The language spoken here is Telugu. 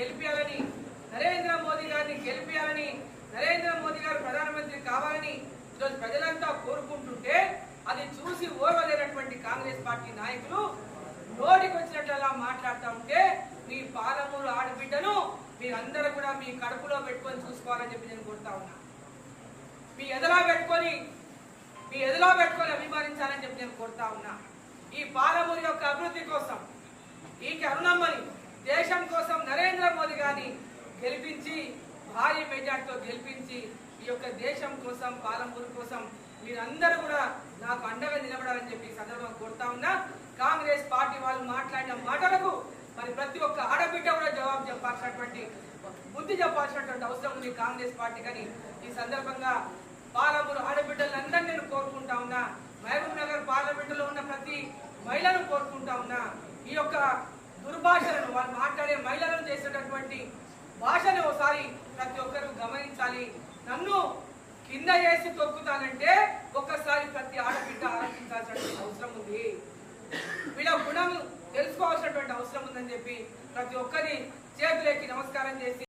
గెలిపించాలని నరేంద్ర మోదీ గారిని గెలిపించాలని నరేంద్ర మోదీ గారు ప్రధానమంత్రి కావాలని ఈరోజు ప్రజలంతా కోరుకుంటుంటే అది చూసి ఓర్వలేనటువంటి కాంగ్రెస్ పార్టీ నాయకులు నోటికి వచ్చినట్లలా మాట్లాడుతూ ఉంటే మీ పాలమూరు ఆడబిడ్డను మీరందరూ కూడా మీ కడుపులో పెట్టుకొని చూసుకోవాలని చెప్పి నేను కోరుతా ఉన్నా. మీ ఎదలా పెట్టుకొని మీ ఎదలో పెట్టుకొని అభిమానించాలని చెప్పి నేను కోరుతా ఉన్నా. ఈ పాలమూరు యొక్క అభివృద్ధి కోసం ఈ కరుణమ్మని దేశం కోసం నరేంద్ర మోదీ గారిని గెలిపించి భారీ మెజార్టీతో గెలిపించి ఈ యొక్క దేశం కోసం పాలంపూర్ కోసం మీరందరూ కూడా నాకు అండగా నిలబడాలని చెప్పి సందర్భంగా కోరుతా ఉన్నా. కాంగ్రెస్ పార్టీ వాళ్ళు మాట్లాడిన మాటలకు మరి ప్రతి ఒక్క ఆడబిడ్డ కూడా జవాబు చెప్పాల్సినటువంటి బుద్ధి చెప్పాల్సినటువంటి అవసరం ఉంది కాంగ్రెస్ పార్టీ కానీ. ఈ సందర్భంగా పాలమూరు ఆడబిడ్డలందరినీ నేను కోరుకుంటా ఉన్నా. మహబూబ్ నగర్ పార్లమెంటులో ఉన్న ప్రతి మహిళను కోరుకుంటా ఉన్నా. ఈ యొక్క దుర్భాషలను వాళ్ళు మాట్లాడే మహిళలను చేసేటటువంటి భాషను ఒకసారి ప్రతి ఒక్కరు గమనించాలి. నన్ను కింద వేసి తొక్కుతానంటే ఒక్కసారి ప్రతి ఆడబిడ్డ ఆలోచించాల్సినటువంటి అవసరం ఉంది. వీళ్ళ గుణం తెలుసుకోవాల్సినటువంటి అవసరం ఉందని చెప్పి ప్రతి ఒక్కరి చేతులెక్కి నమస్కారం చేసి